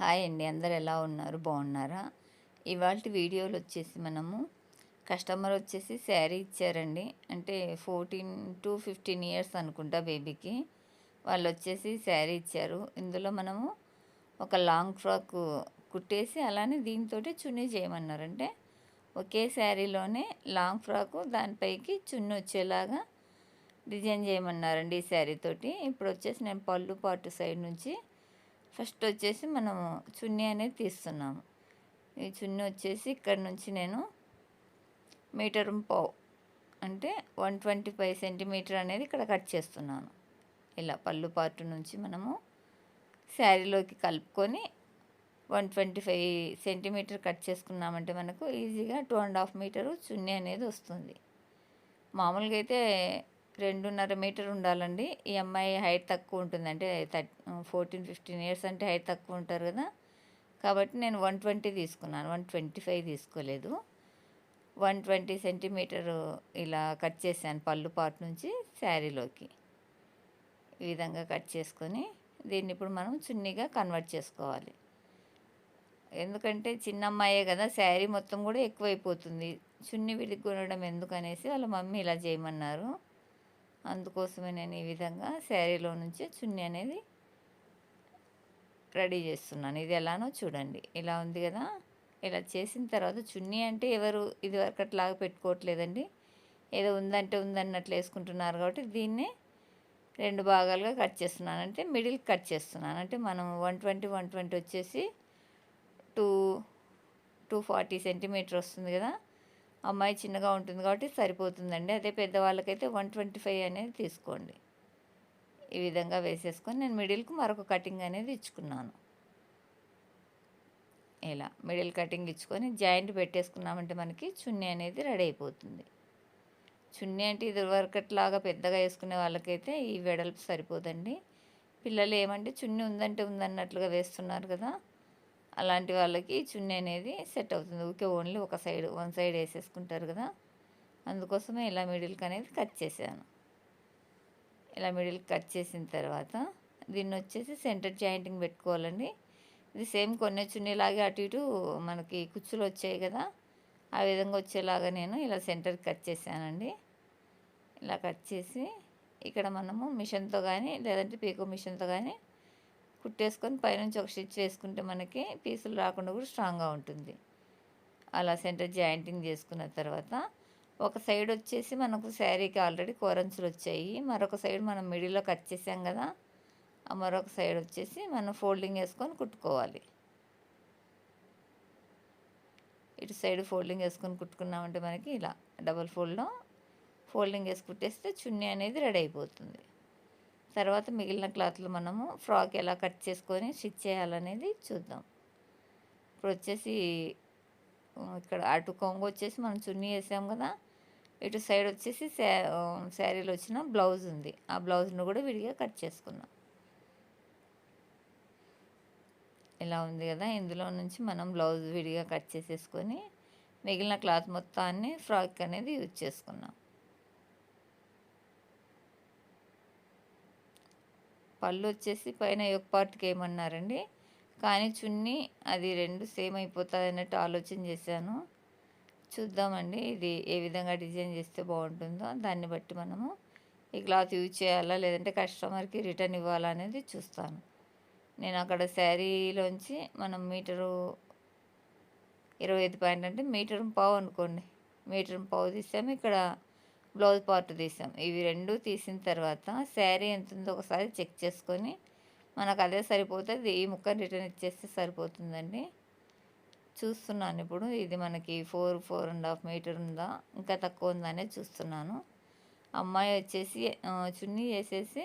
Hi అండి. అందరు ఎలా ఉన్నారు? బాగున్నారా? ఇవాళ వీడియోలు వచ్చేసి మనము కస్టమర్ వచ్చేసి శారీ ఇచ్చారండి. అంటే ఫోర్టీన్ టు ఫిఫ్టీన్ ఇయర్స్ అనుకుంటా బేబీకి. వాళ్ళు వచ్చేసి శారీ ఇచ్చారు. ఇందులో మనము ఒక లాంగ్ ఫ్రాక్ కుట్టేసి అలానే దీంతో చున్నీ చేయమన్నారు అంటే ఒకే శారీలోనే లాంగ్ ఫ్రాకు దానిపైకి చున్నీ వచ్చేలాగా డిజైన్ చేయమన్నారండి ఈ శారీ తోటి. ఇప్పుడు వచ్చేసి నేను పళ్ళు పాటు సైడ్ నుంచి ఫస్ట్ వచ్చేసి మనము చున్నీ అనేది తీస్తున్నాము. ఈ చున్నీ వచ్చేసి ఇక్కడ నుంచి నేను మీటర్ పావు అంటే వన్ ట్వంటీ ఫైవ్ సెంటీమీటర్ అనేది ఇక్కడ కట్ చేస్తున్నాను. ఇలా పళ్ళు పార్ట్ నుంచి మనము శారీలోకి కలుపుకొని one twenty five centimetre cut చేసుకున్నామంటే మనకు ఈజీగా two and half metre chunni అనేది వస్తుంది. మామూలుగా అయితే రెండున్నర మీటర్ ఉండాలండి. ఈ అమ్మాయి హైట్ తక్కువ ఉంటుంది. అంటే థర్ట్ ఫోర్టీన్ ఫిఫ్టీన్ ఇయర్స్ అంటే హైట్ తక్కువ ఉంటారు కదా. కాబట్టి నేను వన్ ట్వంటీ తీసుకున్నాను. వన్ ట్వంటీ ఫైవ్ తీసుకోలేదు. వన్ ట్వంటీ సెంటీమీటర్ ఇలా కట్ చేశాను పళ్ళు పార్ట్ నుంచి శారీలోకి. ఈ విధంగా కట్ చేసుకొని దీన్ని ఇప్పుడు మనం చున్నీగా కన్వర్ట్ చేసుకోవాలి. ఎందుకంటే చిన్న అమ్మాయే కదా శారీ మొత్తం కూడా ఎక్కువైపోతుంది. చున్నీ విడిగి ఎందుకనేసి వాళ్ళ మమ్మీ ఇలా చేయమన్నారు. అందుకోసమే నేను ఈ విధంగా శారీలో నుంచి చున్నీ అనేది రెడీ చేస్తున్నాను. ఇది ఎలానో చూడండి. ఇలా ఉంది కదా? ఇలా చేసిన తర్వాత చున్నీ అంటే ఎవరు ఇది వరకట్లాగా పెట్టుకోవట్లేదండి. ఏదో ఉందంటే ఉందన్నట్లు వేసుకుంటున్నారు కాబట్టి దీన్నే రెండు భాగాలుగా కట్ చేస్తున్నాను. అంటే మిడిల్ కట్ చేస్తున్నాను. అంటే మనం వన్ ట్వంటీ వన్ ట్వంటీ వచ్చేసి టూ టూ ఫార్టీ సెంటీమీటర్ వస్తుంది కదా? అమ్మాయి చిన్నగా ఉంటుంది కాబట్టి సరిపోతుందండి. అదే పెద్దవాళ్ళకైతే వన్ ట్వంటీ ఫైవ్ అనేది తీసుకోండి. ఈ విధంగా వేసేసుకొని నేను మిడిల్కి మరొక కటింగ్ అనేది ఇచ్చుకున్నాను. ఇలా మిడిల్ కటింగ్ ఇచ్చుకొని జాయింట్ పెట్టేసుకున్నామంటే మనకి చున్నీ అనేది రెడీ అయిపోతుంది. చున్నీ అంటే ఇది వరకట్లాగా పెద్దగా వేసుకునే వాళ్ళకైతే ఈ వెడల్పు సరిపోదండి. పిల్లలు ఏమంటే చున్నీ ఉందంటే ఉందన్నట్లుగా వేస్తున్నారు కదా. అలాంటి వాళ్ళకి చున్నీ అనేది సెట్ అవుతుంది. ఊకే ఓన్లీ ఒక సైడ్ వన్ సైడ్ వేసేసుకుంటారు కదా. అందుకోసమే ఇలా మిడిల్కి అనేది కట్ చేశాను. ఇలా మిడిల్కి కట్ చేసిన తర్వాత దీన్ని వచ్చేసి సెంటర్ జాయింటింగ్ పెట్టుకోవాలండి. ఇది సేమ్ కొన్ని చున్నీలాగే అటు ఇటు మనకి కుచ్చులు వచ్చాయి కదా. ఆ విధంగా వచ్చేలాగా నేను ఇలా సెంటర్కి కట్ చేశానండి. ఇలా కట్ చేసి ఇక్కడ మనము మిషన్తో కానీ లేదంటే పీకో మిషన్తో కానీ కుట్టేసుకొని పైనుంచి ఒక స్టిచ్ వేసుకుంటే మనకి పీసులు రాకుండా కూడా స్ట్రాంగ్గా ఉంటుంది. అలా సెంటర్ జాయింటింగ్ చేసుకున్న తర్వాత ఒక సైడ్ వచ్చేసి మనకు శారీకి ఆల్రెడీ కోరంచులు వచ్చాయి. మరొక సైడ్ మనం మిడిల్లో కట్ చేసాం కదా ఆ మరొక సైడ్ వచ్చేసి మనం ఫోల్డింగ్ వేసుకొని కుట్టుకోవాలి. ఇటు సైడ్ ఫోల్డింగ్ వేసుకొని కుట్టుకున్నామంటే మనకి ఇలా డబల్ ఫోల్డ్లో ఫోల్డింగ్ వేసి కుట్టేస్తే చున్నీ అనేది రెడీ అయిపోతుంది. తర్వాత మిగిలిన క్లాత్లు మనము ఫ్రాక్ ఎలా కట్ చేసుకొని స్టిచ్ చేయాలనేది చూద్దాం. ఇప్పుడు వచ్చేసి ఇక్కడ అటు కొంగు వచ్చేసి మనం చున్నీ వేసాం కదా ఇటు సైడ్ వచ్చేసి శారీలో వచ్చిన బ్లౌజ్ ఉంది. ఆ బ్లౌజ్ను కూడా విడిగా కట్ చేసుకున్నాం ఇలా ఉంది కదా ఇందులో నుంచి మనం బ్లౌజ్ విడిగా కట్ చేసేసుకొని మిగిలిన క్లాత్ మొత్తాన్ని ఫ్రాక్ అనేది యూజ్ చేసుకున్నాం పళ్ళు వచ్చేసి పైన యొక్క పార్ట్కి ఏమన్నారండి? కానీ చున్నీ అది రెండు సేమ్ అయిపోతుంది అన్నట్టు ఆలోచన చేశాను. చూద్దామండి ఇది ఏ విధంగా డిజైన్ చేస్తే బాగుంటుందో. దాన్ని బట్టి మనము ఈ క్లాత్ యూజ్ చేయాలా లేదంటే కస్టమర్కి రిటర్న్ ఇవ్వాలా అనేది చూస్తాను. నేను అక్కడ శారీలోంచి మనం మీటరు ఇరవై ఐదు పాయింట్ అంటే మీటర్ పావు అనుకోండి. మీటర్ పావు తీసాము. ఇక్కడ బ్లౌజ్ పార్ట్ తీసాం. ఇవి రెండు తీసిన తర్వాత శారీ ఎంత ఉందో ఒకసారి చెక్ చేసుకొని మనకు అదే సరిపోతుంది. ఈ ముక్కని రిటర్న్ ఇచ్చేస్తే సరిపోతుందండి. చూస్తున్నాను ఇప్పుడు. ఇది మనకి four four and half metre ఉందా? ఇంకా తక్కువ ఉందా చూస్తున్నాను. అమ్మాయి వచ్చేసి చున్నీ వేసేసి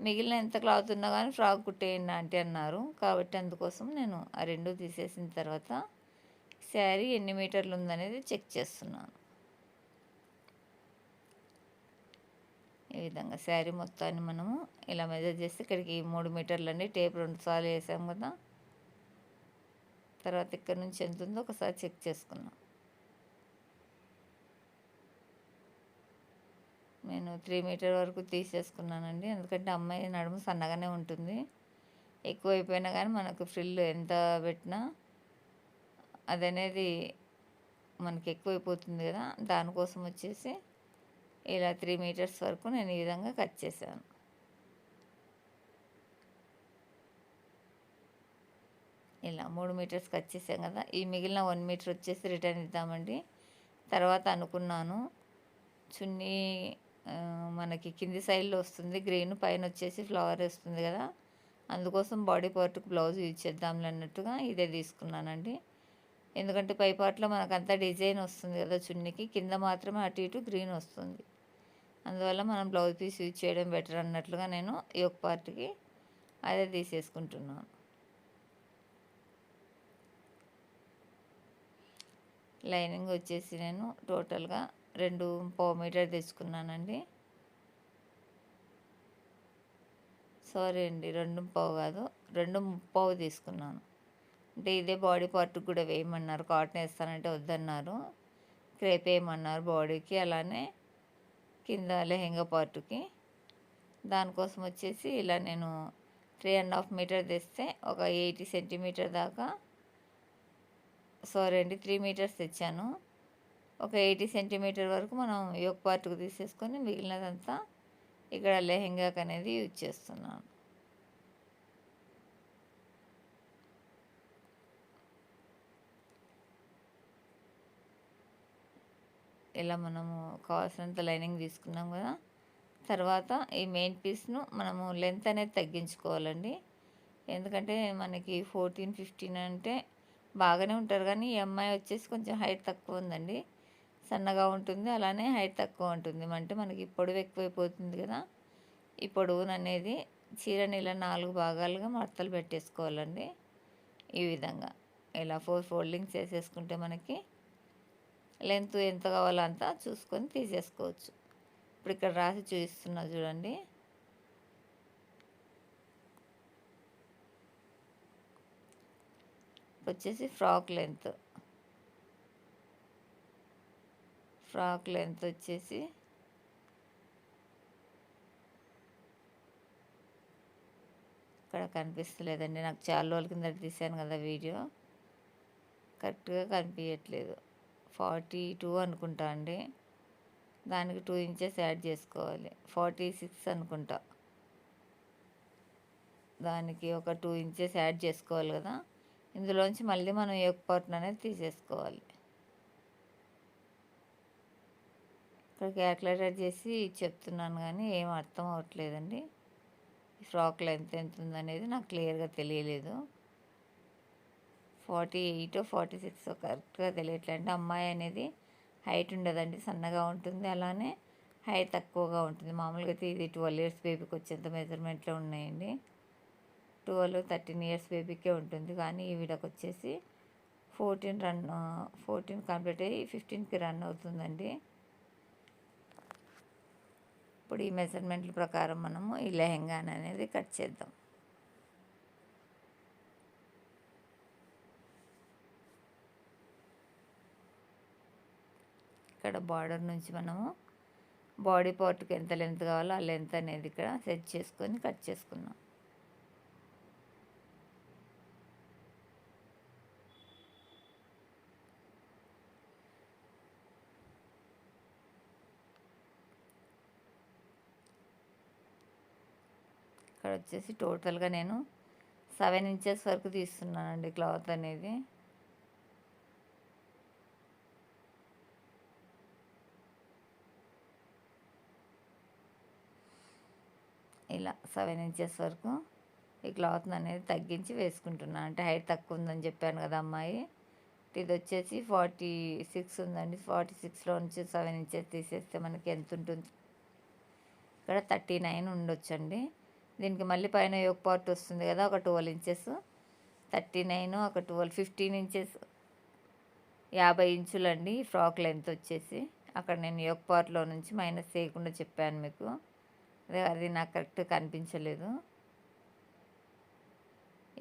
మిగిలిన ఎంత క్లాత్ ఉన్నా కానీ ఫ్రాక్ కుట్టేయండి అంటే అన్నారు. కాబట్టి అందుకోసం నేను ఆ రెండు తీసేసిన తర్వాత శారీ ఎన్ని మీటర్లు ఉందనేది చెక్ చేస్తున్నాను. ఈ విధంగా శారీ మొత్తాన్ని మనము ఇలా మెజర్ చేసి ఇక్కడికి మూడు మీటర్లు అండి టేప్ రెండు సార్లు వేసాం కదా. తర్వాత ఇక్కడ నుంచి ఎంత ఉందో ఒకసారి చెక్ చేసుకున్నాం నేను త్రీ మీటర్ వరకు తీసేసుకున్నానండి ఎందుకంటే అమ్మాయి నడుము సన్నగానే ఉంటుంది. ఎక్కువ అయిపోయినా కానీ మనకు ఫ్రిల్ ఎంత పెట్టినా అది అనేది మనకి ఎక్కువైపోతుంది కదా. దానికోసం వచ్చేసి ఇలా త్రీ మీటర్స్ వరకు నేను ఈ విధంగా కట్ చేశాను. ఇలా మూడు మీటర్స్ కట్ చేసాం కదా ఈ మిగిలిన వన్ మీటర్ వచ్చేసి రిటర్న్ ఇద్దామండి. తర్వాత అనుకున్నాను చున్నీ మనకి కింది సైడ్లో వస్తుంది గ్రీన్ పైన వచ్చేసి ఫ్లవర్ వస్తుంది కదా అందుకోసం బాడీ పార్ట్కి బ్లౌజ్ యూజ్ చేద్దాంలే అన్నట్టుగా ఇదే తీసుకున్నానండి. ఎందుకంటే పై పార్ట్లో మనకు అంతా డిజైన్ వస్తుంది కదా చున్నీకి కింద మాత్రమే అటు ఇటు గ్రీన్ వస్తుంది. అందువల్ల మనం బ్లౌజ్ పీస్ యూజ్ చేయడం బెటర్ అన్నట్లుగా నేను ఈ ఒక పార్ట్కి అదే తీసేసుకుంటున్నాను. లైనింగ్ వచ్చేసి నేను టోటల్గా రెండు పావు మీటర్ తెచ్చుకున్నానండి. సారీ అండి రెండు పావు కాదు రెండు ముప్పావు తీసుకున్నాను. అంటే ఇదే బాడీ పార్ట్కి కూడా వేయమన్నారు కాటన్ వేస్తానంటే వద్దన్నారు క్రేప్ వేయమన్నారు బాడీకి అలానే కింద లెహెంగా పార్ట్కి. దానికోసం వచ్చేసి ఇలా నేను త్రీ అండ్ హాఫ్ మీటర్ తెస్తే ఒక ఎయిటీ సెంటీమీటర్ దాకా సారీ అండి త్రీ మీటర్స్ తెచ్చాను. ఒక ఎయిటీ సెంటీమీటర్ వరకు మనం యోగ పార్ట్కు తీసేసుకొని మిగిలినదంతా ఇక్కడ లెహెంగాకి అనేది యూజ్ చేస్తున్నాను. ఇలా మనము కావాల్సినంత లైనింగ్ తీసుకున్నాం కదా తర్వాత ఈ మెయిన్ పీస్ను మనము లెంత్ అనేది తగ్గించుకోవాలండి. ఎందుకంటే మనకి ఫోర్టీన్ ఫిఫ్టీన్ అంటే బాగానే ఉంటారు కానీ ఈ అమ్మాయి వచ్చేసి కొంచెం హైట్ తక్కువ ఉందండి. సన్నగా ఉంటుంది అలానే హైట్ తక్కువ ఉంటుంది. అంటే మనకి పొడవు ఎక్కువైపోతుంది కదా ఈ పొడవును అనేది చీరని ఇలా నాలుగు భాగాలుగా మడతలు పెట్టేసుకోవాలండి. ఈ విధంగా ఇలా ఫోర్ ఫోల్డింగ్స్ వేసేసుకుంటే మనకి లెంత్ ఎంత కావాలో అంతా చూసుకొని తీసేసుకోవచ్చు. ఇప్పుడు ఇక్కడ రాసి చూపిస్తున్నా చూడండి. వచ్చేసి ఫ్రాక్ లెంత్. ఫ్రాక్ లెంత్ వచ్చేసి ఇక్కడ కనిపిస్తలేదండి. నాకు చాలా రోజుల కింద తీసాను కదా వీడియో. కరెక్ట్గా కనిపించట్లేదు ఫార్టీ టూ అనుకుంటా అండి. దానికి టూ ఇంచెస్ యాడ్ చేసుకోవాలి. ఫార్టీ సిక్స్ అనుకుంటా. దానికి ఒక టూ ఇంచెస్ యాడ్ చేసుకోవాలి కదా. ఇందులోంచి మళ్ళీ మనం ఏ పార్ట్ని అనేది తీసేసుకోవాలి. ఇక్కడ క్యాల్కులేటర్ చేసి చెప్తున్నాను కానీ ఏం అర్థం అవ్వట్లేదండి. ఫ్రాక్ లెంత్ ఎంత ఉందనేది నాకు క్లియర్గా తెలియలేదు. ఫార్టీ ఎయిట్ ఫార్టీ సిక్స్ కరెక్ట్గా తెలియట్లే అంటే అమ్మాయి అనేది హైట్ ఉండదండి సన్నగా ఉంటుంది. అలానే హైట్ తక్కువగా ఉంటుంది. మామూలుగా అయితే ఇది ట్వెల్వ్ ఇయర్స్ బేబీకి వచ్చేంత మెజర్మెంట్లో ఉన్నాయండి. ట్వెల్వ్ థర్టీన్ ఇయర్స్ బేబీకే ఉంటుంది. కానీ వీడకి వచ్చేసి ఫోర్టీన్ రన్ ఫోర్టీన్ కంప్లీట్ అయ్యి ఫిఫ్టీన్కి రన్ అవుతుందండి. ఇప్పుడు ఈ మెజర్మెంట్ల ప్రకారం మనము ఈ లెహెంగాన్ అనేది కట్ చేద్దాం. ఇక్కడ బార్డర్ నుంచి మనము బాడీ పార్ట్కి ఎంత లెంత్ కావాలో ఆ లెంత్ అనేది ఇక్కడ సెట్ చేసుకొని కట్ చేసుకున్నాం. ఇక్కడ వచ్చేసి టోటల్గా నేను సెవెన్ ఇంచెస్ వరకు తీస్తున్నానండి క్లాత్ అనేది. ఇలా సెవెన్ ఇంచెస్ వరకు ఈ క్లాత్ అనేది తగ్గించి వేసుకుంటున్నాను అంటే హైట్ తక్కువ ఉందని చెప్పాను కదా అమ్మాయి. ఇది వచ్చేసి ఫార్టీ సిక్స్ ఉందండి. ఫార్టీ సిక్స్లో నుంచి సెవెన్ ఇంచెస్ తీసేస్తే మనకి ఎంత ఉంటుంది? ఇక్కడ థర్టీ నైన్ ఉండొచ్చండి. దీనికి మళ్ళీ పైన యోగ పార్ట్ వస్తుంది కదా ఒక ట్వెల్వ్ ఇంచెస్ థర్టీ నైన్ ఒక ట్వెల్వ్ ఫిఫ్టీన్ ఇంచెస్ యాభై ఇంచులండి. ఫ్రాక్ లెంత్ వచ్చేసి. అక్కడ నేను యోగ పార్ట్లో నుంచి మైనస్ చేయకుండా చెప్పాను మీకు. అది నాకు కరెక్ట్ కనిపించలేదు.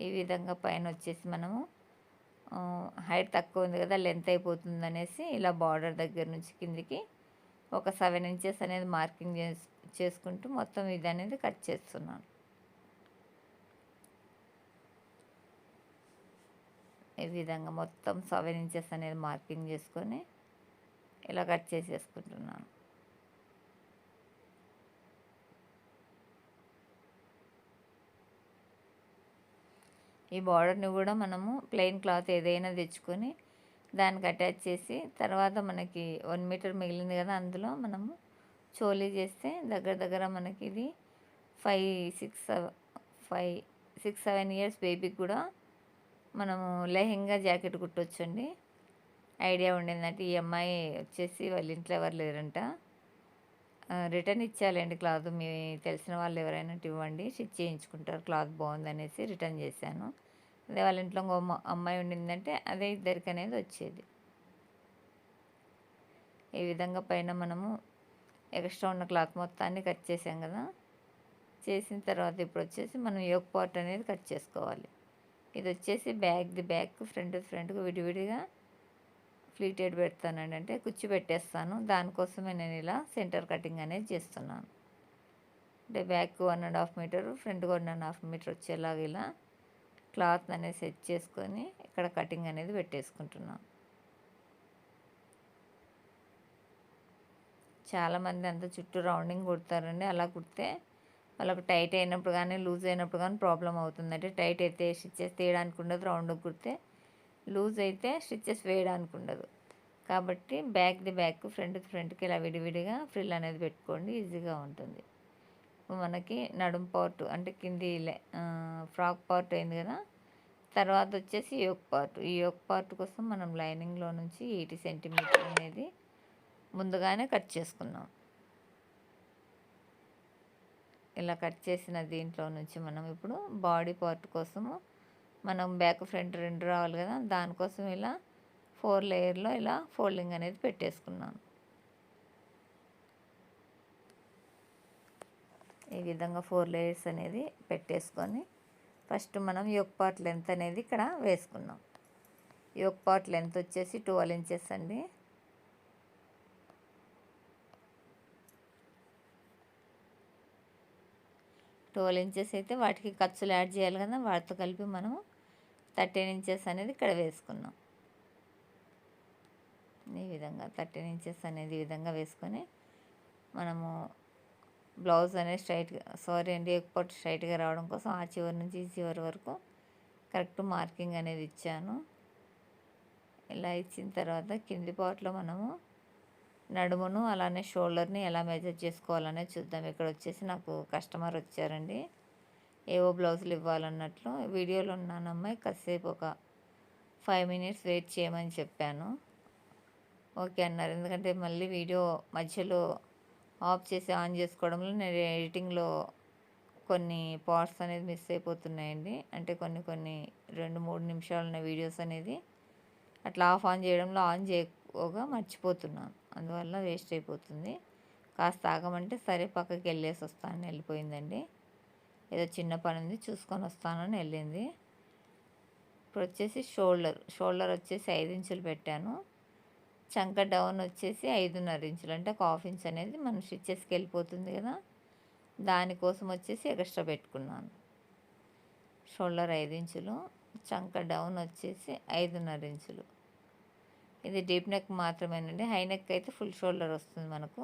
ఈ విధంగా పైన వచ్చేసి మనము హైట్ తక్కువ ఉంది కదా లెంత్ అయిపోతుంది అనేసి ఇలా బార్డర్ దగ్గర నుంచి కిందికి ఒక సెవెన్ ఇంచెస్ అనేది మార్కింగ్ చేసుకుంటూ మొత్తం ఇది అనేది కట్ చేస్తున్నాను. ఈ విధంగా మొత్తం సెవెన్ ఇంచెస్ అనేది మార్కింగ్ చేసుకొని ఇలా కట్ చేసేసుకుంటున్నాను. ఈ బార్డర్ని కూడా మనము ప్లెయిన్ క్లాత్ ఏదైనా తెచ్చుకొని దానికి అటాచ్ చేసి తర్వాత మనకి వన్ మీటర్ మిగిలింది కదా అందులో మనము చోలీ చేస్తే దగ్గర దగ్గర మనకి ఇది five six five six seven years బేబీకి కూడా మనము లెహెంగా జాకెట్ కుట్టొచ్చండి. ఐడియా ఉండిందంటే ఈ అమ్మాయి వచ్చేసి వాళ్ళ ఇంట్లో ఎవరు లేరంట. Return ఇచ్చేయాలండి cloth. మీ తెలిసిన వాళ్ళు ఎవరైనా ఇవ్వండి. స్టిచ్ చేయించుకుంటారు. క్లాత్ బాగుందనేసి రిటర్న్ చేశాను. అదే వాళ్ళ ఇంట్లో ఇంకో అమ్మాయి ఉండిందంటే అదే ఇద్దరికి అనేది వచ్చేది. ఈ విధంగా పైన మనము ఎక్స్ట్రా ఉన్న క్లాత్ మొత్తాన్ని కట్ చేసాం కదా. చేసిన తర్వాత ఇప్పుడు వచ్చేసి మనం యోక్ పార్ట్ అనేది కట్ చేసుకోవాలి. ఇది వచ్చేసి బ్యాగ్ది బ్యాక్ ఫ్రంట్ ఫ్రంట్కు విడివిడిగా ప్లీటెడ్ పెడతానండి. అంటే కుచ్చి పెట్టేస్తాను దానికోసమే నేను ఇలా సెంటర్ కటింగ్ అనేది చేస్తున్నాను. అంటే back one and half metre front one and half metre వచ్చేలాగా ఇలా క్లాత్ అనేది సెట్ చేసుకొని ఇక్కడ కటింగ్ అనేది పెట్టేసుకుంటున్నాను. చాలామంది అంత చుట్టూ రౌండింగ్ కుడతారండి. అలా కుడితే వాళ్ళకు టైట్ అయినప్పుడు కానీ లూజ్ అయినప్పుడు కానీ ప్రాబ్లం అవుతుంది అంటే టైట్ అయితే స్టిచ్చెస్ తీయడానికి ఉండదు. రౌండ్ కుడితే లూజ్ అయితే స్టిచ్చెస్ వేయడానికి ఉండదు. కాబట్టి బ్యాక్ ది బ్యాక్ ఫ్రంట్ ఫ్రంట్కి ఇలా విడివిడిగా ఫ్రిల్ అనేది పెట్టుకోండి ఈజీగా ఉంటుంది. మనకి నడుం పార్ట్ అంటే కింది ఫ్రాక్ పార్ట్ అయింది కదా తర్వాత వచ్చేసి యోక్ పార్ట్. ఈ యోక్ పార్ట్ కోసం మనం లైనింగ్లో నుంచి ఎయిటీ సెంటీమీటర్ అనేది ముందుగానే కట్ చేసుకున్నాం ఇలా కట్ చేసిన దీంట్లో నుంచి మనం ఇప్పుడు బాడీ పార్ట్ కోసము మనం బ్యాక్ ఫ్రంట్ రెండు రావాలి కదా దానికోసం ఇలా ఫోర్ లేయర్లో ఇలా ఫోల్డింగ్ అనేది పెట్టేసుకున్నాను. ఈ విధంగా ఫోర్ లేయర్స్ అనేది పెట్టేసుకొని ఫస్ట్ మనం యోక్ పార్ట్ లెంత్ అనేది ఇక్కడ వేసుకున్నాం. యోక్ పార్ట్ లెంత్ వచ్చేసి ట్వెల్వ్ ఇంచెస్ అండి. ట్వెల్వ్ ఇంచెస్ అయితే వాటికి ఖర్చులు యాడ్ చేయాలి కదా వాటితో కలిపి మనము థర్టీన్ ఇంచెస్ అనేది ఇక్కడ వేసుకున్నాం ఈ విధంగా థర్టీన్ ఇంచెస్ అనేది ఈ విధంగా వేసుకొని మనము బ్లౌజ్ అనేది స్ట్రైట్గా సారీ అండి ఎక్కువ స్ట్రైట్గా రావడం కోసం ఆ చివరి నుంచి ఈ చివరి వరకు కరెక్ట్ మార్కింగ్ అనేది ఇచ్చాను. ఇలా ఇచ్చిన తర్వాత కింది పార్ట్లో మనము నడుమును అలానే షోల్డర్ని ఎలా మెజర్ చేసుకోవాలనేది చూద్దాం. ఇక్కడ వచ్చేసి నాకు కస్టమర్ వచ్చారండి. ఏవో బ్లౌజులు ఇవ్వాలన్నట్లు. వీడియోలో ఉన్నానమ్మాయి కాసేపు ఒక ఫైవ్ మినిట్స్ వెయిట్ చేయమని చెప్పాను. ఓకే అన్నారు. ఎందుకంటే మళ్ళీ వీడియో మధ్యలో ఆఫ్ చేసి ఆన్ చేసుకోవడంలో నేను ఎడిటింగ్లో కొన్ని పార్ట్స్ అనేది మిస్ అయిపోతున్నాయండి. అంటే కొన్ని కొన్ని రెండు మూడు నిమిషాలు ఉన్న వీడియోస్ అనేది అట్లా ఆఫ్ ఆన్ చేయడంలో ఆన్ చేయకపోగా మర్చిపోతున్నాను. అందువల్ల వేస్ట్ అయిపోతుంది. కాస్త ఆగమంటే సరే పక్కకి వెళ్ళేసి వస్తానని వెళ్ళిపోయిందండి. ఏదో చిన్న పని ఉంది చూసుకొని వస్తానని వెళ్ళింది. ఇప్పుడు వచ్చేసి షోల్డర్ షోల్డర్ వచ్చేసి ఐదు ఇంచులు పెట్టాను. చంక డౌన్ వచ్చేసి ఐదున్నర ఇంచులు. అంటే ఒక హాఫ్ ఇంచ్ అనేది మనం స్టిచ్చెస్కి వెళ్ళిపోతుంది కదా. దానికోసం వచ్చేసి ఎక్స్ట్రా పెట్టుకున్నాను. షోల్డర్ ఐదు ఇంచులు చంక డౌన్ వచ్చేసి ఐదున్నర ఇంచులు. ఇది డీప్ నెక్ మాత్రమేనండి. హై నెక్ అయితే ఫుల్ షోల్డర్ వస్తుంది మనకు.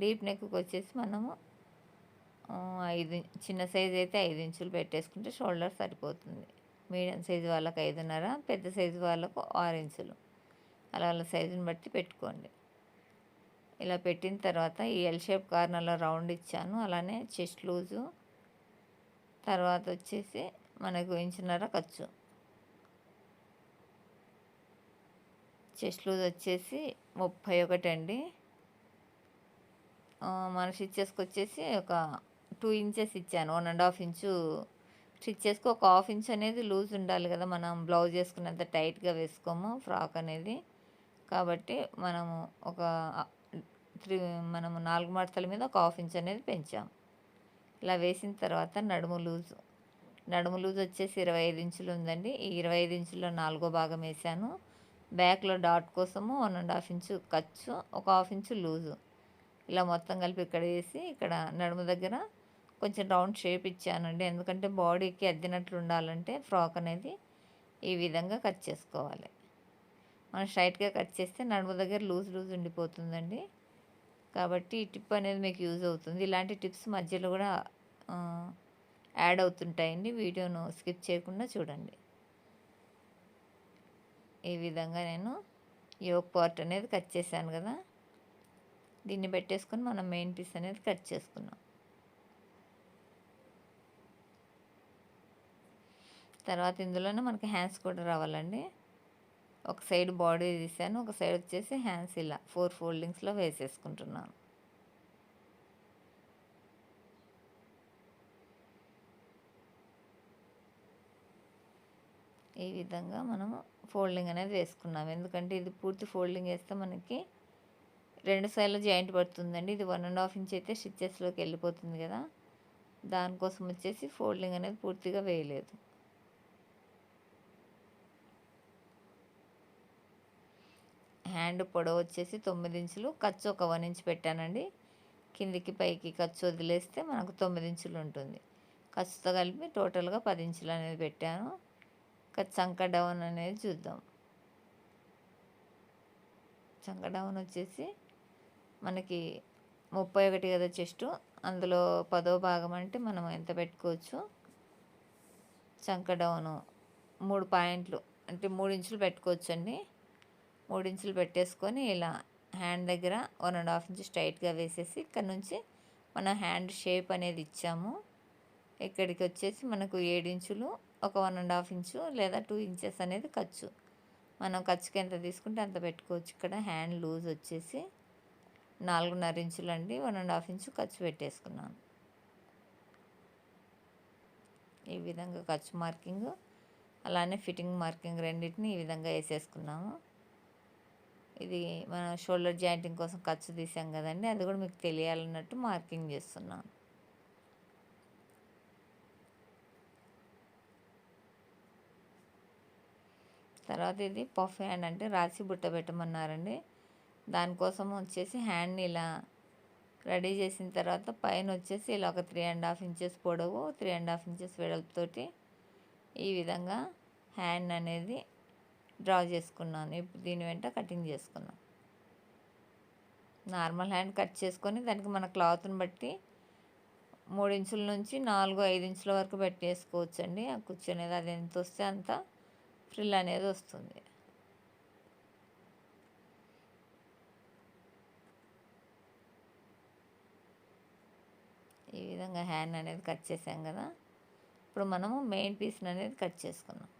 డీప్ నెక్కి వచ్చేసి మనము ఐదు చిన్న సైజు అయితే ఐదు ఇంచులు పెట్టేసుకుంటే షోల్డర్ సరిపోతుంది. మీడియం సైజు వాళ్ళకి ఐదున్నర పెద్ద సైజు వాళ్ళకు ఆరు ఇంచులు. అలా వాళ్ళ సైజుని బట్టి పెట్టుకోండి. ఇలా పెట్టిన తర్వాత ఈ ఎల్ షేప్ కార్నర్లో రౌండ్ ఇచ్చాను. అలానే చెస్ట్ లూజు. తర్వాత వచ్చేసి మనకు ఇంచున్నర ఖర్చు. చెస్ట్ లూజ్ వచ్చేసి ముప్పై ఒకటి అండి మన స్టిచ్చెస్కి వచ్చేసి ఒక టూ ఇంచెస్ ఇచ్చాను. వన్ అండ్ హాఫ్ ఇంచు స్టిచ్చెస్కి ఒక హాఫ్ ఇంచ్ అనేది లూజ్ ఉండాలి కదా మనం బ్లౌజ్ వేసుకున్నంత టైట్గా వేసుకోము ఫ్రాక్ అనేది. కాబట్టి మనము ఒక త్రీ మనము నాలుగు మడతల మీద ఒక హాఫ్ ఇంచ్ అనేది పెంచాం. ఇలా వేసిన తర్వాత నడుము లూజు నడుము లూజ్ వచ్చేసి ఇరవై ఐదు ఇంచులు ఉందండి. ఈ ఇరవై ఐదు ఇంచుల్లో నాలుగో భాగం వేసాను. బ్యాక్లో డాట్ కోసము వన్ అండ్ హాఫ్ ఇంచు ఖర్చు ఒక హాఫ్ ఇంచు లూజు. ఇలా మొత్తం కలిపి ఇక్కడ వేసి ఇక్కడ నడుము దగ్గర కొంచెం రౌండ్ షేప్ ఇచ్చానండి. ఎందుకంటే బాడీకి అద్దినట్లు ఉండాలంటే ఫ్రాక్ అనేది ఈ విధంగా కట్ చేసుకోవాలి. మనం స్ట్రైట్గా కట్ చేస్తే నడుము దగ్గర లూజ్ లూజ్ ఉండిపోతుందండి. కాబట్టి ఈ టిప్ అనేది మీకు యూజ్ అవుతుంది. ఇలాంటి టిప్స్ మధ్యలో కూడా యాడ్ అవుతుంటాయండి. వీడియోను స్కిప్ చేయకుండా చూడండి. ఈ విధంగా నేను యోక్ పార్ట్ అనేది కట్ చేశాను కదా. దీన్ని పెట్టేసుకొని మనం మెయిన్ పీస్ అనేది కట్ చేసుకున్నాం తర్వాత ఇందులోనే మనకి హ్యాండ్స్ కూడా రావాలండి. ఒక సైడ్ బాడీ తీసాను ఒక సైడ్ వచ్చేసి హ్యాండ్స్ ఇలా ఫోర్ ఫోల్డింగ్స్లో వేసేసుకుంటున్నాను. ఈ విధంగా మనము ఫోల్డింగ్ అనేది వేసుకున్నాం. ఎందుకంటే ఇది పూర్తి ఫోల్డింగ్ వేస్తే మనకి రెండు సైడ్లో జాయింట్ పడుతుందండి. ఇది వన్ అండ్ హాఫ్ ఇంచ్ అయితే స్టిచ్చెస్లోకి వెళ్ళిపోతుంది కదా. దానికోసం వచ్చేసి ఫోల్డింగ్ అనేది పూర్తిగా వేయలేదు. హ్యాండ్ పొడవు వచ్చేసి తొమ్మిది ఇంచులు. ఖర్చు ఒక వన్ ఇంచ్ పెట్టానండి. కిందికి పైకి ఖర్చు వదిలేస్తే మనకు తొమ్మిది ఇంచులు ఉంటుంది. ఖర్చుతో కలిపి టోటల్గా పది ఇంచులు అనేది పెట్టాను. ఇంకా చంక డౌన్ అనేది చూద్దాం. చంక డౌన్ వచ్చేసి మనకి ముప్పై ఒకటి కదా చెస్ట్. అందులో పదో భాగం అంటే మనం ఎంత పెట్టుకోవచ్చు? చంక డౌను మూడు పాయింట్లు అంటే మూడు ఇంచులు పెట్టుకోవచ్చు అండి మూడు ఇంచులు పెట్టేసుకొని ఇలా హ్యాండ్ దగ్గర వన్ అండ్ హాఫ్ ఇంచ్ స్ట్రైట్గా వేసేసి ఇక్కడ నుంచి మన హ్యాండ్ షేప్ అనేది ఇచ్చాము. ఇక్కడికి వచ్చేసి మనకు ఏడు ఇంచులు ఒక వన్ అండ్ హాఫ్ ఇంచు లేదా టూ ఇంచెస్ అనేది ఖర్చు. మనం ఖర్చుకి ఎంత తీసుకుంటే అంత పెట్టుకోవచ్చు. ఇక్కడ హ్యాండ్ లూజ్ వచ్చేసి నాలుగున్నర ఇంచులు అండి. వన్ అండ్ హాఫ్ ఇంచు ఖర్చు పెట్టేసుకున్నాను. ఈ విధంగా ఖర్చు మార్కింగ్ అలానే ఫిట్టింగ్ మార్కింగ్ రెండింటిని ఈ విధంగా వేసేసుకున్నాము. ఇది మన షోల్డర్ జాయింటింగ్ కోసం ఖర్చు తీసాం కదండి. అది కూడా మీకు తెలియాలన్నట్టు మార్కింగ్ చేస్తున్నాను. తర్వాత ఇది పఫ్ హ్యాండ్ అంటే రాసి బుట్ట పెట్టమన్నారండి. దానికోసం వచ్చేసి హ్యాండ్ని ఇలా రెడీ చేసిన తర్వాత పైన వచ్చేసి ఇలా ఒక త్రీ అండ్ హాఫ్ ఇంచెస్ పొడవు త్రీ అండ్ హాఫ్ ఇంచెస్ వెడల్పుతోటి ఈ విధంగా హ్యాండ్ అనేది డ్రా చేసుకున్నాను. ఇప్పుడు దీని వెంట కటింగ్ చేసుకున్నాను. నార్మల్ హ్యాండ్ కట్ చేసుకొని దానికి మన క్లాత్ని బట్టి మూడు ఇంచుల నుంచి నాలుగు ఐదు ఇంచుల వరకు పెట్టేసుకోవచ్చండి. ఆ కూర్చొనేది అది ఎంత వస్తే అంత ఫ్రిల్ అనేది వస్తుంది. ఈ విధంగా హ్యాండ్ అనేది కట్ చేసాం కదా. ఇప్పుడు మనము మెయిన్ పీస్ అనేది కట్ చేసుకున్నాం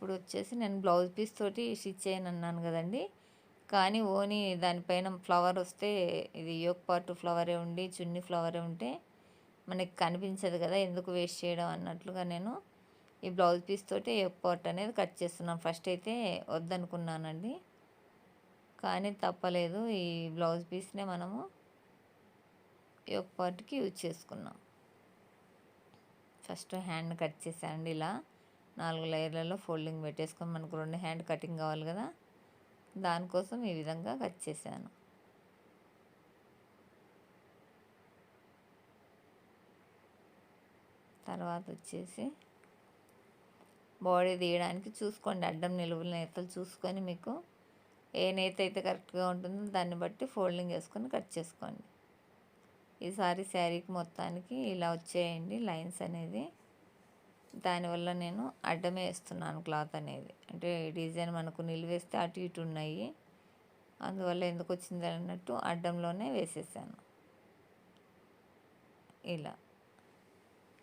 ఇప్పుడు వచ్చేసి నేను బ్లౌజ్ పీస్ తోటి స్టిచ్ చేయను అన్నాను కదండి. కానీ ఓని దానిపైన ఫ్లవర్ వస్తే ఇది యోక్ పార్ట్ ఫ్లవరే ఉండి చున్నీ ఫ్లవరే ఉంటే మనకి కనిపించదు కదా ఎందుకు వేస్ట్ చేయడం అన్నట్లుగా నేను ఈ బ్లౌజ్ పీస్ తోటి యోక్ పార్ట్ అనేది కట్ చేస్తున్నాను. ఫస్ట్ అయితే వద్దనుకున్నానండి. కానీ తప్పలేదు ఈ బ్లౌజ్ పీస్నే మనము యోక్ పార్ట్కి యూజ్ చేసుకున్నాం. ఫస్ట్ హ్యాండ్ కట్ చేశానండి ఇలా. నాలుగు లేయర్లలో ఫోల్డింగ్ పెట్టేసుకొని మనకు రెండు హ్యాండ్ కటింగ్ కావాలి కదా. దానికోసం ఈ విధంగా కట్ చేశాను. తర్వాత వచ్చేసి బాడీ తీయడానికి చూసుకోండి. అడ్డం నిలువుల నేతలు చూసుకొని మీకు ఏ నేత అయితే కరెక్ట్గా ఉంటుందో దాన్ని బట్టి ఫోల్డింగ్ వేసుకొని కట్ చేసుకోండి. ఈసారి శారీకి మొత్తానికి ఇలా వచ్చేయండి లైన్స్ అనేది. దానివల్ల నేను అడ్డమే వేస్తున్నాను క్లాత్ అనేది. అంటే డిజైన్ మనకు నిలివేస్తే అటు ఇటు ఉన్నాయి. అందువల్ల ఎందుకు వచ్చింది అన్నట్టు అడ్డంలోనే వేసేసాను. ఇలా.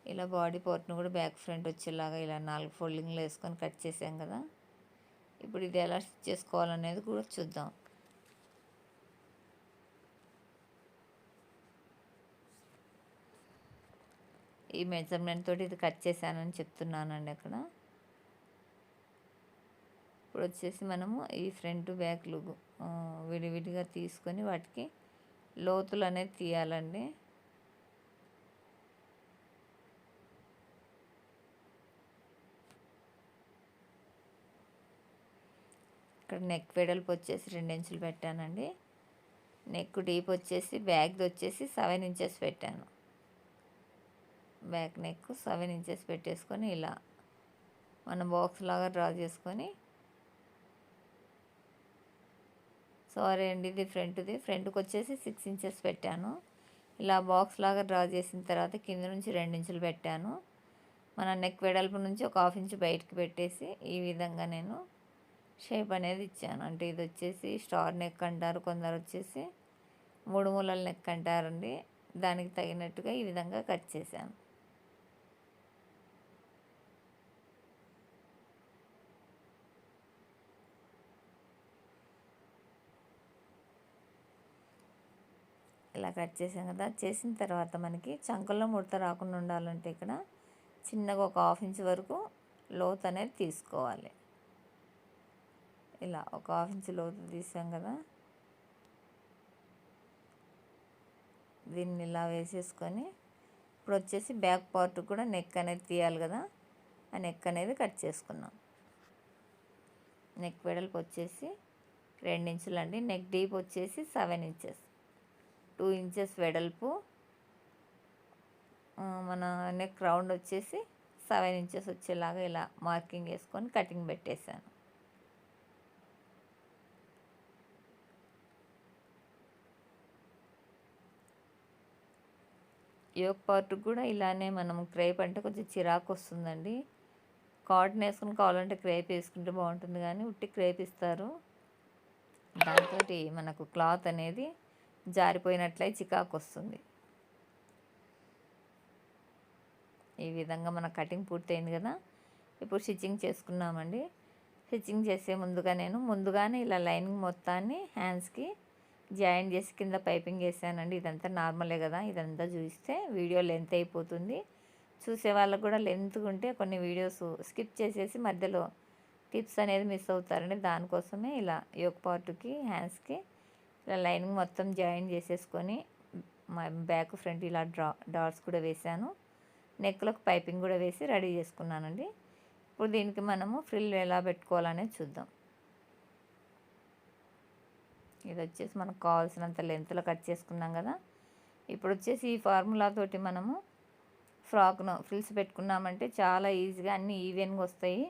ఇలా బాడీ పోర్ట్ను కూడా బ్యాక్ ఫ్రంట్ వచ్చేలాగా ఇలా నాలుగు ఫోల్డింగ్లు వేసుకొని కట్ చేసాం కదా. ఇప్పుడు ఇది ఎలా స్టిచ్ చేసుకోవాలనేది కూడా చూద్దాం. ఈ మెజర్మెంట్ తోటి ఇది కట్ చేశానని చెప్తున్నానండి అక్కడ. ఇప్పుడు వచ్చేసి మనము ఈ ఫ్రంట్ బ్యాక్లు విడివిడిగా తీసుకొని వాటికి లోతులు అనేది తీయాలండి. ఇక్కడ నెక్ వెడల్పు వచ్చేసి రెండు ఇంచులు పెట్టానండి. నెక్ డీప్ వచ్చేసి బ్యాగ్ది వచ్చేసి సెవెన్ ఇంచెస్ పెట్టాను. బ్యాక్ నెక్ సెవెన్ ఇంచెస్ పెట్టేసుకొని ఇలా మన బాక్స్ లాగా డ్రా చేసుకొని సారీ అండి ఇది ఫ్రంట్ది. ఫ్రంట్కి వచ్చేసి సిక్స్ ఇంచెస్ పెట్టాను. ఇలా బాక్స్ లాగా డ్రా చేసిన తర్వాత కింద నుంచి రెండు ఇంచులు పెట్టాను. మన నెక్ వెడల్పు నుంచి ఒక హాఫ్ ఇంచ్ బయటకు పెట్టేసి ఈ విధంగా నేను షేప్ అనేది ఇచ్చాను. అంటే ఇది వచ్చేసి స్టార్ నెక్ అంటారు కొందరు వచ్చేసి మూడు మూలల నెక్ అంటారండి. దానికి తగినట్టుగా ఈ విధంగా కట్ చేశాను. ఇలా కట్ చేసాం కదా. చేసిన తర్వాత మనకి చంకల్లో ముడత రాకుండా ఉండాలంటే ఇక్కడ చిన్నగా ఒక హాఫ్ ఇంచ్ వరకు లోత్ అనేది తీసుకోవాలి. ఇలా ఒక హాఫ్ ఇంచ్ లోతు తీసాం కదా. దీన్ని ఇలా వేసేసుకొని ఇప్పుడు వచ్చేసి బ్యాక్ పార్ట్ కూడా నెక్ అనేది తీయాలి కదా. ఆ నెక్ అనేది కట్ చేసుకున్నాం. నెక్ వెడల్పు వచ్చేసి రెండు ఇంచులు అండి. నెక్ డీప్ వచ్చేసి సెవెన్ ఇంచెస్. టూ ఇంచెస్ వెడల్పు. మన నెక్ రౌండ్ వచ్చేసి సెవెన్ ఇంచెస్ వచ్చేలాగా ఇలా మార్కింగ్ వేసుకొని కటింగ్ పెట్టేశాను. యోగ్ పార్ట్ కూడా ఇలానే మనం క్రేప్ అంటే కొంచెం చిరాకు వస్తుందండి. కాటన్ వేసుకుని కావాలంటే క్రేప్ వేసుకుంటే బాగుంటుంది కానీ ఉట్టి క్రేప్ ఇస్తారు. దాంతో మనకు క్లాత్ అనేది జారిపోయినట్లయి చికాకు వస్తుంది ఈ విధంగా మన కటింగ్ పూర్తయింది కదా. ఇప్పుడు స్టిచ్చింగ్ చేసుకున్నామండి. స్టిచ్చింగ్ చేసే ముందుగా నేను ముందుగానే ఇలా లైనింగ్ మొత్తాన్ని హ్యాండ్స్కి జాయిన్ చేసి కింద పైపింగ్ వేసానండి. ఇదంతా నార్మలే కదా. ఇదంతా చూస్తే వీడియో లెంత్ అయిపోతుంది. చూసే వాళ్ళకు కూడా లెంత్ ఉంటే కొన్ని వీడియోస్ స్కిప్ చేసేసి మధ్యలో టిప్స్ అనేది మిస్ అవుతారండి. దానికోసమే ఇలా యోగ పార్ట్కి హ్యాండ్స్కి ఇలా లైనింగ్ మొత్తం జాయిన్ చేసేసుకొని బ్యాక్ ఫ్రంట్ ఇలా డ్రా డాట్స్ కూడా వేసాను నెక్లోకి పైపింగ్ కూడా వేసి రెడీ చేసుకున్నానండి. ఇప్పుడు దీనికి మనము ఫ్రిల్ ఎలా పెట్టుకోవాలనేది చూద్దాం. ఇది వచ్చేసి మనకు కావాల్సినంత లెంత్లో కట్ చేసుకున్నాం కదా. ఇప్పుడు వచ్చేసి ఈ ఫార్ములా తోటి మనము ఫ్రాక్ను ఫ్రిల్స్ పెట్టుకున్నామంటే చాలా ఈజీగా అన్నీ ఈవెన్గా వస్తాయి.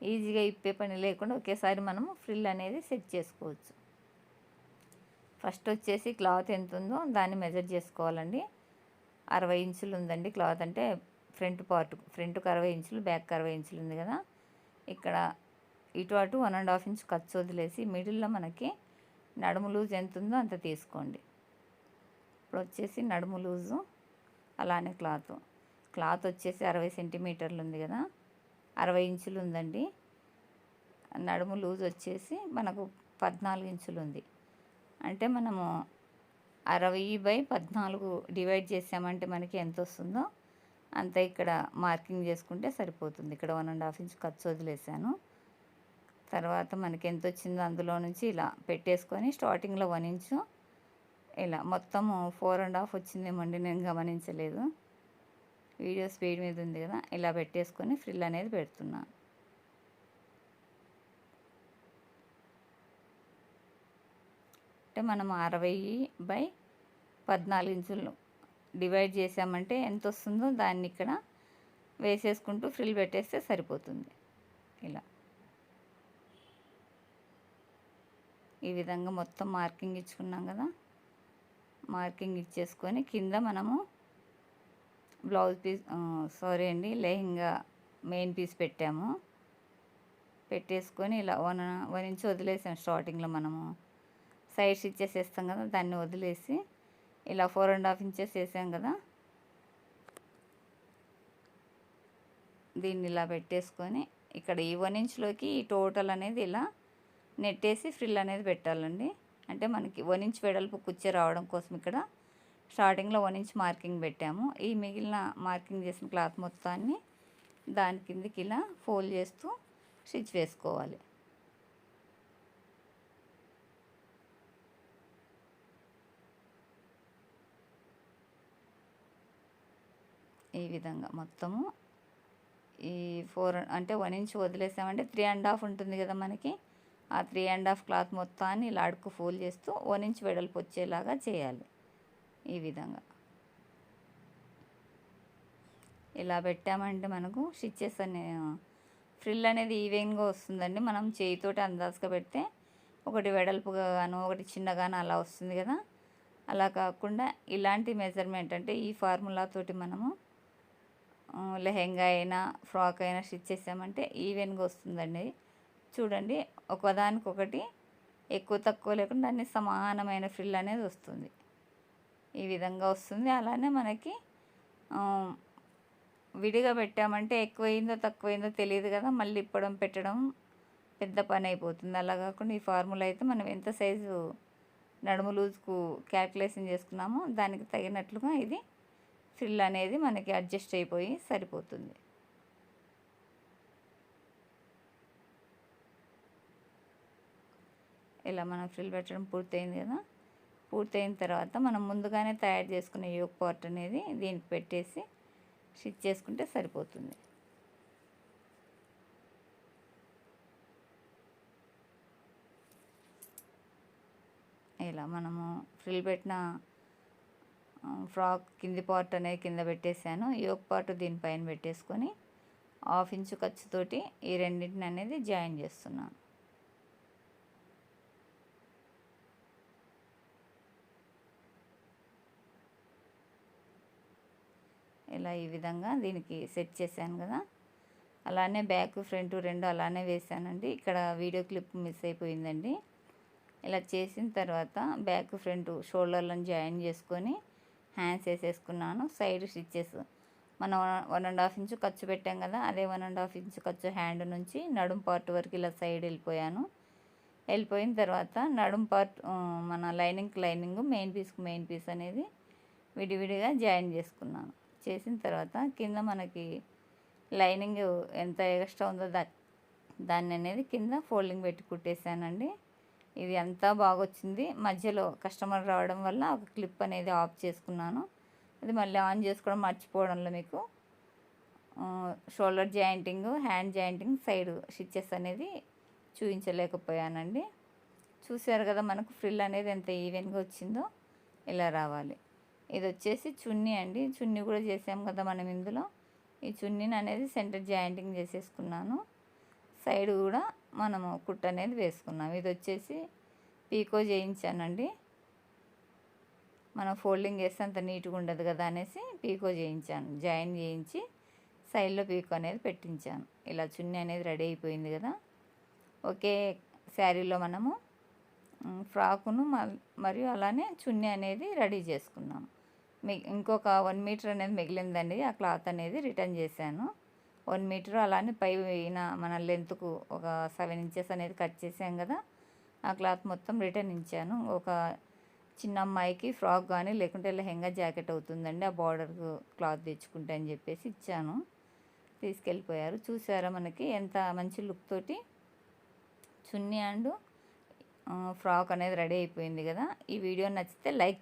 ఈజీగా ఇప్పే పని లేకుండా ఒకేసారి మనము ఫ్రిల్ అనేది సెట్ చేసుకోవచ్చు. ఫస్ట్ వచ్చేసి క్లాత్ ఎంత ఉందో దాన్ని మెజర్ చేసుకోవాలండి. అరవై ఇంచులు ఉందండి క్లాత్ అంటే ఫ్రంట్ పార్ట్ ఫ్రంట్కి అరవై ఇంచులు బ్యాక్ అరవై ఇంచులు ఉంది కదా. ఇక్కడ ఇటు అటు వన్ అండ్ హాఫ్ ఇంచ్ ఖర్చు వదిలేసి మిడిల్లో మనకి నడుము లూజ్ ఎంత ఉందో అంత తీసుకోండి. ఇప్పుడు వచ్చేసి నడుము లూజు అలానే క్లాత్. క్లాత్ వచ్చేసి అరవై సెంటీమీటర్లు ఉంది కదా. అరవై ఇంచులు ఉందండి. నడుము లూజ్ వచ్చేసి మనకు పద్నాలుగు ఇంచులు ఉంది. అంటే మనము అరవై బై పద్నాలుగు డివైడ్ చేసామంటే మనకి ఎంత వస్తుందో అంత ఇక్కడ మార్కింగ్ చేసుకుంటే సరిపోతుంది. ఇక్కడ వన్ అండ్ హాఫ్ ఇంచ్ ఖర్చు వదిలేసాను. తర్వాత మనకి ఎంత వచ్చిందో అందులో నుంచి ఇలా పెట్టేసుకొని స్టార్టింగ్లో వన్ ఇంచు ఇలా మొత్తము ఫోర్ అండ్ హాఫ్ వచ్చిందేమండి నేను గమనించలేదు. వీడియో స్పీడ్ మీద ఉంది కదా ఇలా పెట్టేసుకొని ఫ్రిల్ అనేది పెడుతున్నాను అంటే మనం అరవై బై పద్నాలుగు ఇంచులు డివైడ్ చేసామంటే ఎంత వస్తుందో దాన్ని ఇక్కడ వేసేసుకుంటూ ఫ్రిల్ పెట్టేస్తే సరిపోతుంది. ఇలా. ఈ విధంగా మొత్తం మార్కింగ్ ఇచ్చుకున్నాం కదా. మార్కింగ్ ఇచ్చేసుకొని కింద మనము బ్లౌజ్ పీస్ సారీ అండి లెహంగా మెయిన్ పీస్ పెట్టాము. పెట్టేసుకొని ఇలా వన్ వన్ ఇంచ్ వదిలేసాం స్టార్టింగ్లో మనము. సైడ్ స్టిచ్చెస్ వేస్తాం కదా దాన్ని వదిలేసి ఇలా ఫోర్ అండ్ హాఫ్ ఇంచెస్ వేసాం కదా దీన్ని ఇలా పెట్టేసుకొని ఇక్కడ ఈ వన్ ఇంచ్లోకి ఈ టోటల్ అనేది ఇలా నెట్టేసి ఫ్రిల్ అనేది పెట్టాలండి. అంటే మనకి వన్ ఇంచ్ వెడల్పు కుర్చీ రావడం కోసం ఇక్కడ స్టార్టింగ్లో వన్ ఇంచ్ మార్కింగ్ పెట్టాము. ఈ మిగిలిన మార్కింగ్ చేసిన క్లాత్ మొత్తాన్ని దాని కిందికి ఇలా ఫోల్డ్ చేస్తూ స్టిచ్ వేసుకోవాలి. ఈ విధంగా మొత్తము. ఈ ఫోర్ అంటే వన్ ఇంచ్ వదిలేసామంటే త్రీ అండ్ హాఫ్ ఉంటుంది కదా మనకి. ఆ త్రీ అండ్ హాఫ్ క్లాత్ మొత్తాన్ని ఇలా అడుకు ఫోల్డ్ చేస్తూ వన్ ఇంచ్ వెడల్పు వచ్చేలాగా చేయాలి ఈ విధంగా. ఇలా పెట్టామంటే మనకు స్టిచ్చెస్ అనే ఫ్రిల్ అనేది ఈవెన్గా వస్తుందండి. మనం చేయితోటి అందాజుగా పెడితే ఒకటి వెడల్పుగా గాను ఒకటి చిన్నగాను అలా వస్తుంది కదా. అలా కాకుండా ఇలాంటి మెజర్మెంట్ అంటే ఈ ఫార్ములా తోటి మనము లెహెంగా అయినా ఫ్రాక్ అయినా స్టిచ్ చేసామంటే ఈవెన్గా వస్తుందండి. చూడండి ఒకదానికొకటి ఎక్కువ తక్కువ లేకుండా అన్ని సమానమైన ఫ్రిల్ అనేది వస్తుంది. ఈ విధంగా వస్తుంది. అలానే మనకి విడిగా పెట్టామంటే ఎక్కువైందో తక్కువైందో తెలియదు కదా మళ్ళీ ఇప్పడం పెట్టడం పెద్ద పని అయిపోతుంది. అలా కాకుండా ఈ ఫార్ములా అయితే మనం ఎంత సైజు నడుము లూజ్కు క్యాల్కులేషన్ చేసుకున్నామో దానికి తగినట్లుగా ఇది ఫ్రిల్ అనేది మనకి అడ్జస్ట్ అయిపోయి సరిపోతుంది. ఇలా మనం ఫ్రిల్ పెట్టడం పూర్తయింది కదా? పూర్తయిన తర్వాత మనం ముందుగానే తయారు చేసుకునే యోగ్ పార్ట్ అనేది దీనికి పెట్టేసి స్టిచ్ చేసుకుంటే సరిపోతుంది. ఇలా మనము ఫ్రిల్ పెట్టిన ఫ్రాక్ కింది పార్ట్ అనేది కింద పెట్టేశాను. యోక్ పార్ట్ దీనిపైన పెట్టేసుకొని హాఫ్ ఇంచు ఖర్చుతోటి ఈ రెండింటిని అనేది జాయిన్ చేస్తున్నాను. ఇలా ఈ విధంగా దీనికి సెట్ చేశాను కదా. అలానే బ్యాక్ ఫ్రంట్ రెండు అలానే వేసానండి ఇక్కడ వీడియో క్లిప్ మిస్ అయిపోయిందండి. ఇలా చేసిన తర్వాత బ్యాక్ ఫ్రంట్ షోల్డర్లను జాయిన్ చేసుకొని హ్యాండ్స్ వేసేసుకున్నాను సైడ్ స్టిచ్చెస్. మనం వన్ అండ్ హాఫ్ ఇంచు ఖర్చు పెట్టాం కదా అదే వన్ అండ్ హాఫ్ ఇంచు ఖర్చు హ్యాండ్ నుంచి నడుం పార్ట్ వరకు ఇలా సైడ్ వెళ్ళిపోయాను. వెళ్ళిపోయిన తర్వాత నడుం పార్ట్ మన లైనింగ్ లైనింగ్ మెయిన్ పీస్కి మెయిన్ పీస్ అనేది విడివిడిగా జాయిన్ చేసుకున్నాను. చేసిన తర్వాత కింద మనకి లైనింగ్ ఎంత ఎక్స్ట్రా ఉందో దా దాన్ని అనేది కింద ఫోల్డింగ్ పెట్టి కుట్టేశానండి. ఇది అంతా బాగొచ్చింది. మధ్యలో కస్టమర్ రావడం వల్ల ఒక క్లిప్ అనేది ఆఫ్ చేసుకున్నాను. అది మళ్ళీ ఆన్ చేసుకోవడం మర్చిపోవడంలో మీకు. Shoulder jointing hand jointing side stitches అనేది చూపించలేకపోయానండి చూశారు కదా మనకు ఫ్రిల్ అనేది ఎంత ఈవెన్గా వచ్చిందో ఇలా రావాలి. ఇది వచ్చేసి చున్నీ అండి. చున్నీ కూడా చేసాం కదా మనం ఇందులో. ఈ చున్నీని అనేది సెంటర్ జాయింటింగ్ చేసేసుకున్నాను. సైడ్ కూడా మనము కుట్ అనేది వేసుకున్నాం. ఇది వచ్చేసి పీకో చేయించానండి. మనం ఫోల్డింగ్ చేస్తే అంత నీట్గా ఉండదు కదా అనేసి పీకో చేయించాను. జాయిన్ చేయించి సైడ్లో పీకో అనేది పెట్టించాను. ఇలా చున్నీ అనేది రెడీ అయిపోయింది కదా. ఒకే శారీలో మనము ఫ్రాకును మరియు అలానే చున్నీ అనేది రెడీ చేసుకున్నాం. మీ ఇంకొక వన్ మీటర్ అనేది మిగిలిందండి. ఆ క్లాత్ అనేది రిటర్న్ చేశాను. వన్ మీటర్ అలానే పైన మన లెంత్కు ఒక సెవెన్ ఇంచెస్ అనేది కట్ చేసాం కదా ఆ క్లాత్ మొత్తం రిటర్న్ ఇచ్చాను. ఒక చిన్న అమ్మాయికి ఫ్రాక్ కానీ లేకుంటే లెహెంగా జాకెట్ అవుతుందండి ఆ బార్డర్ క్లాత్ తెచ్చుకుంటే అని చెప్పేసి ఇచ్చాను. తీసుకెళ్ళిపోయారు. చూసారా మనకి ఎంత మంచి లుక్ తోటి చున్నీ అండ్ ఫ్రాక్ అనేది రెడీ అయిపోయింది కదా. ఈ వీడియో నచ్చితే లైక్